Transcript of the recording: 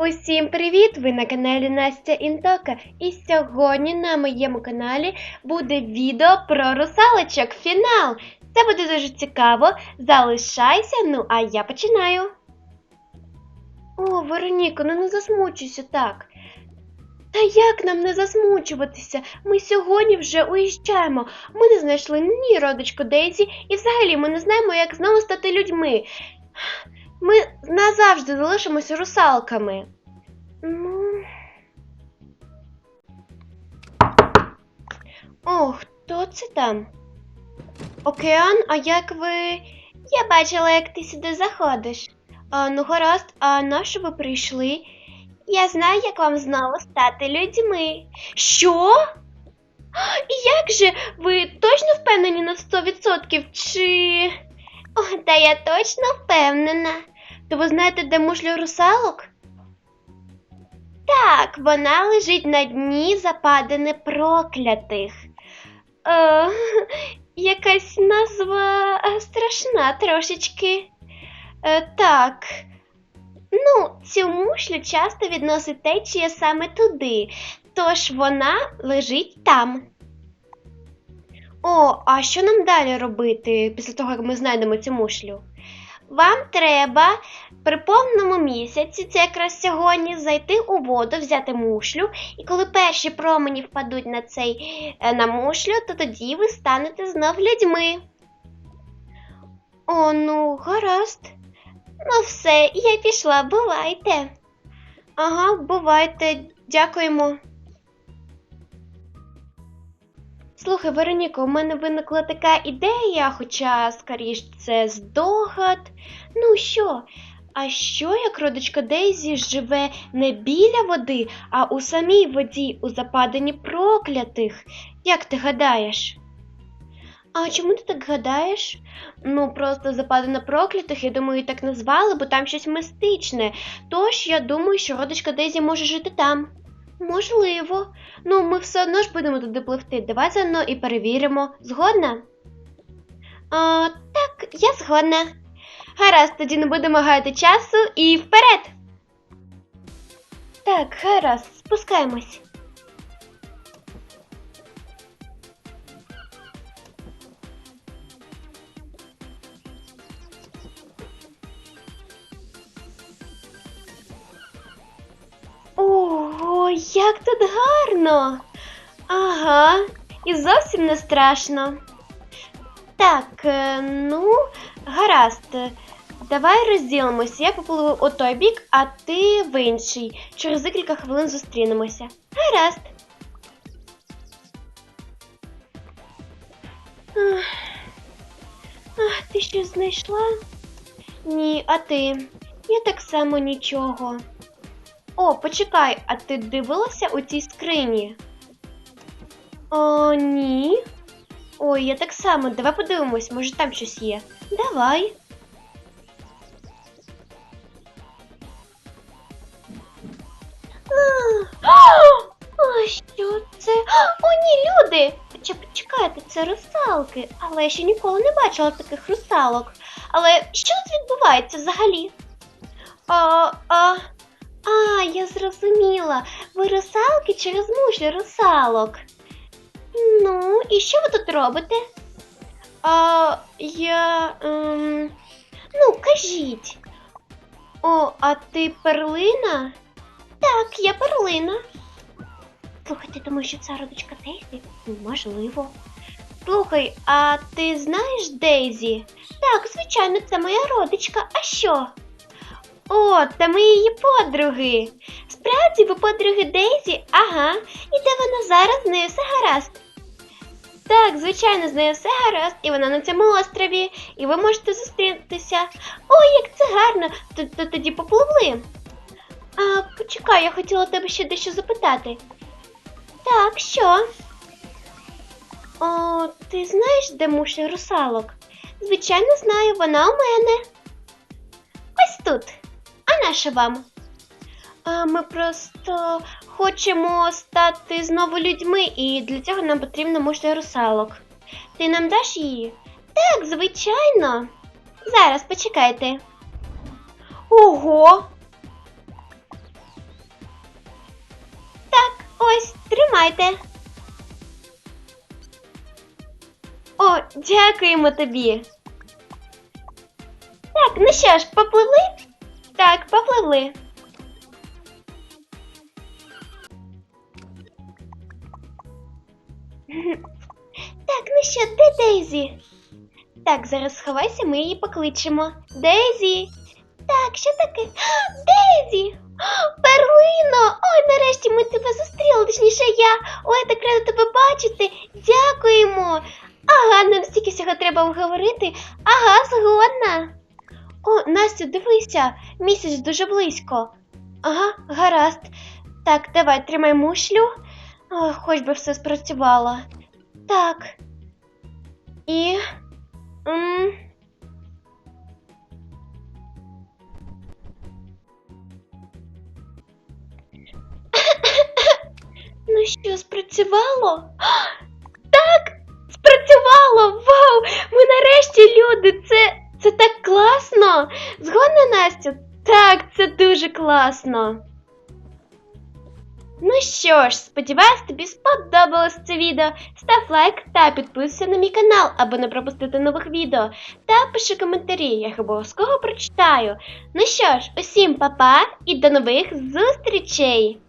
Усім привіт! Ви на каналі Настя Інтока. І сьогодні на моєму каналі буде відео про русалочок фінал. Це буде дуже цікаво. Залишайся, ну а я починаю. О, Вероніко, ну не засмучуйся так. Та як нам не засмучуватися? Ми сьогодні вже уїжджаємо. Ми не знайшли ні родичку Дейзі, і взагалі ми не знаємо, як знову стати людьми. Ми назавжди залишимося русалками. Ну. О, хто це там? Океан, а як ви. Я бачила, як ти сюди заходиш. А, ну гаразд, а на що ви прийшли? Я знаю, як вам знову стати людьми. Що? І як же ви точно впевнені на 100% чи. О, та я точно впевнена. То ви знаєте, де мушлю русалок? Так, вона лежить на дні западини проклятих. Е, якась назва страшна трошечки. Е, так. Ну, цю мушлю часто відносить течія саме туди, тож вона лежить там. О, а що нам далі робити після того, як ми знайдемо цю мушлю? Вам треба при повному місяці, це якраз сьогодні, зайти у воду, взяти мушлю, і коли перші промені впадуть на цей е, на мушлю, то тоді ви станете знов людьми. О, ну, гаразд. Ну, все, я пішла, бувайте. Ага, бувайте, дякуємо. Слухай, Вероніко, у мене виникла така ідея, хоча, скоріш, це здогад. Ну що? А що, як родичка Дейзі живе не біля води, а у самій воді, у западині проклятих? Як ти гадаєш? А чому ти так гадаєш? Ну, просто западина проклятих, я думаю, так назвали, бо там щось мистичне. Тож я думаю, що родичка Дейзі може жити там. Можливо. Ну, ми все одно ж будемо туди пливти. Давай заодно і перевіримо. Згодна? А, так, я згодна. Гаразд, тоді не будемо гаяти часу і вперед. Так, гаразд, спускаємось. Як тут гарно! Ага, і зовсім не страшно. Так, е, ну, гаразд. Давай розділимося. Я попливу у той бік, а ти в інший. Через декілька хвилин зустрінемося. Гаразд. Ах, ти щось знайшла? Ні, а ти? Я так само нічого. О, почекай, а ти дивилася у цій скрині? О, ні. Ой, я так само. Давай подивимось, може там щось є. Давай. А, що це? О, ні, люди! Чи почекайте, це русалки. Але я ще ніколи не бачила таких русалок. Але що тут відбувається взагалі? А, а, а, я зрозуміла. Ви русалки через мушлі русалок. Ну, і що ви тут робите? А, я. Ем... Ну, кажіть. О, а ти перлина? Так, я перлина. Слухай, ти думаєш, що це родичка Дейзі? Можливо. Слухай, а ти знаєш Дейзі? Так, звичайно, це моя родичка. А що? О, та ми її подруги. Справді ви подруги Дейзі? Ага. І де вона зараз? З нею все гаразд. Так, звичайно, з нею все гаразд, і вона на цьому острові, і ви можете зустрітися. Ой, як це гарно! То тоді попливли. А, почекай, я хотіла тебе ще дещо запитати. Так, що? О, ти знаєш, де мушля русалок? Звичайно, знаю, вона у мене. Ось тут. Наша вам? А ми просто хочемо стати знову людьми, і для цього нам потрібна мушля русалок. Ти нам даш її? Так, звичайно. Зараз почекайте. Ого! Так, Ось, тримайте. О, дякуємо тобі. Так, ну що ж, попливли? Так, попливли. Так, ну що, де Дейзі? Так, зараз сховайся, ми її покличемо. Дейзі! Так, що таке? Дейзі! Перлино! Ой, нарешті ми тебе зустріли, точніше я. Ой, так рада тебе бачити. Дякуємо. Ага, нам стільки всього треба обговорити. Ага, згодна. О, Настю, дивися, місяць дуже близько. Ага, гаразд. Так, давай, тримай мушлю. О, хоч би все спрацювало. Так. І. М- Ну що, спрацювало? Так, спрацювало! Вау! Ми нарешті люди! Це, це так класно! Згодна, Настя? Так, це дуже класно. Ну що ж, сподіваюсь, тобі сподобалось це відео. Став лайк та підписуйся на мій канал, аби не пропустити нових відео. Та пиши коментарі, я їх обов'язково прочитаю. Ну що ж, усім па-па і до нових зустрічей!